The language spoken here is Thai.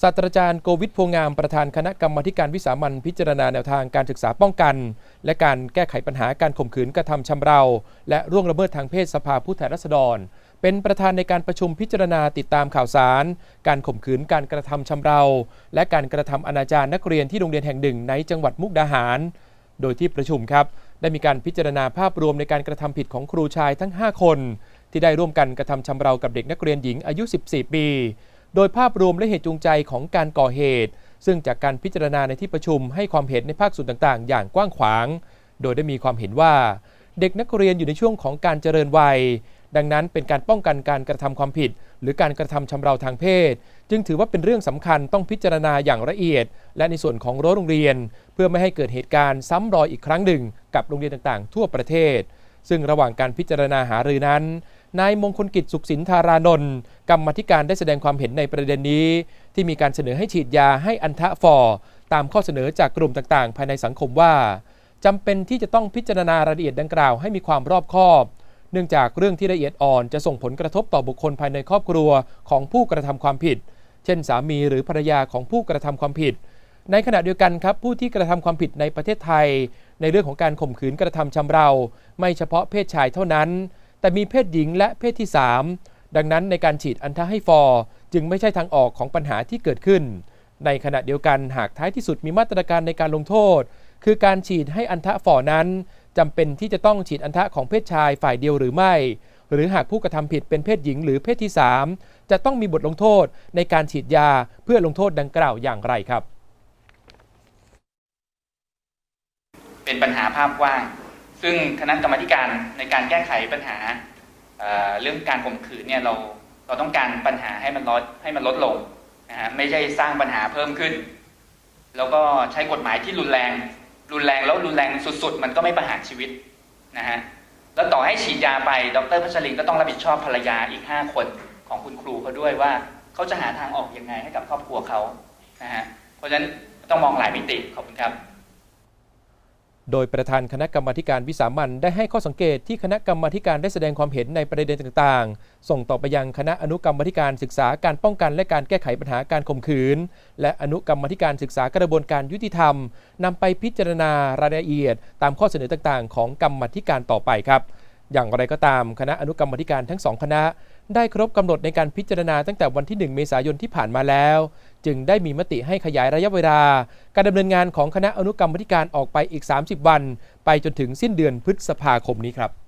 ศาสตราจารย์โกวิทพวงงามประธานคณะกรรมการวิสามันพิจารณาแนวทางการศึกษาป้องกัน และการแก้ไขปัญหาการข่มขืนกระทำชำเรา และร่วงละเมิดทางเพศสภาผู้แทนราษฎร เป็นประธานในการประชุมพิจารณาติดตามข่าวสาร การข่มขืนการกระทำชำเรา และการกระทำอนาจารนักเรียนที่โรงเรียนแห่งหนึ่งในจังหวัดมุกดาหาร โดยที่ประชุมครับ ได้มีการพิจารณาภาพรวมในการกระทำผิดของครูชายทั้ง 5 คน ที่ได้ร่วมกันกระทำชำเรากับเด็กนักเรียนหญิงอายุ 14 ปี โดยภาพรวมและเหตุจูงใจของการก่อเหตุ ซึ่งจากการพิจารณาในที่ประชุมให้ความเห็นในภาคส่วนต่างๆ อย่างกว้างขวาง โดยได้มีความเห็นว่า เด็กนักเรียนอยู่ในช่วงของการเจริญวัย ดังนั้นเป็นการป้องกันการกระทำความผิด หรือการกระทำชำเราทางเพศ จึงถือว่าเป็นเรื่องสำคัญต้องพิจารณาอย่างละเอียด และในส่วนของรั้วโรงเรียน เพื่อไม่ให้เกิดเหตุการณ์ซ้ำรอยอีกครั้งหนึ่ง กับโรงเรียนต่างๆ ทั่วประเทศซึ่งระหว่างการพิจารณาหารือนั้น นายมงคลกิจสุขสินธารานนท์กรรมธิการได้แสดงความเห็นในประเด็นนี้ ที่มีการเสนอให้ฉีดยาให้อันทะฟอร์ตามข้อเสนอจากกลุ่มต่างๆ ภายในสังคมว่าจำเป็นที่จะต้องพิจารณารายละเอียดดังกล่าวให้มีความรอบคอบ เนื่องจากเรื่องที่ละเอียดอ่อนจะส่งผลกระทบต่อบุคคลภายในครอบครัวของผู้กระทำความผิด เช่น สามีหรือภรรยาของผู้กระทำความผิด ในขณะเดียวกันครับผู้ที่กระทำความผิดในประเทศไทย ในเรื่องของการข่มขืนกระทำชำเรา ไม่เฉพาะเพศชายเท่านั้น แต่มีเพศหญิงและเพศที่ 3 ดังนั้นในการฉีดอันทะให้ฟอร์จึงไม่ใช่ทางออกของปัญหาที่เกิดขึ้น ในขณะเดียวกันหากท้ายที่สุดมีมาตรการในการลงโทษ คือการฉีดให้อันทะฟอร์นั้นจำเป็นที่จะต้องฉีดอันทะของเพศชายฝ่ายเดียวหรือไม่ หรือหากผู้กระทำผิดเป็นเพศหญิงหรือเพศที่ 3 จะต้องมีบทลงโทษในการฉีดยาเพื่อลงโทษดังกล่าวอย่างไรครับ เป็นปัญหาภาพกว้าง ซึ่งคณะกรรมการในการแก้ไขปัญหาเเรื่องการข่มขืนเนี่ยเราเราต้องการปัญหาให้มันลดให้มันลดลงนะฮะไม่ใช่สร้างปัญหาเพิ่มขึ้น แล้วก็ใช้กฎหมายที่รุนแรง รุนแรงแล้วรุนแรงสุด ๆ มันก็ไม่ประหารชีวิตนะฮะแล้วต่อให้ฉีดยาไปดรพัชรินก็ต้องรับผิดชอบภรรยาอีก 5 คนของคุณครูเขาด้วยว่าเขาจะหาทางออกยังไงให้กับครอบครัวเขานะฮะเพราะฉะนั้นต้องมองหลายมิติขอบคุณครับ โดยประธานคณะกรรมาการวิสามันได้ให้ข้อสังเกตที่คณะกรรมาการได้แสดงความเห็นในประเด็นต่างๆ ส่งต่อไปยังคณะอนุกรรมาการศึกษาการป้องกันและการแก้ไขปัญหาการข่มขืน และอนุกรรมาการศึกษากระบวนการยุติธรรมนำไปพิจารณารายละเอียด ตามข้อเสนอต่างๆ ของกรรมาธิการต่อไปครับ อย่างไรก็ตามคณะอนุกรรมาการทั้งสองคณะ ได้ครบกำหนดในการพิจารณาตั้งแต่วันที่ 1 เมษายนที่ผ่านมาแล้ว จึงได้มีมติให้ขยายระยะเวลา การดำเนินงานของคณะอนุกรรมธิการออกไปอีก 30 วัน ไปจนถึงสิ้นเดือนพฤษภาคมนี้ครับ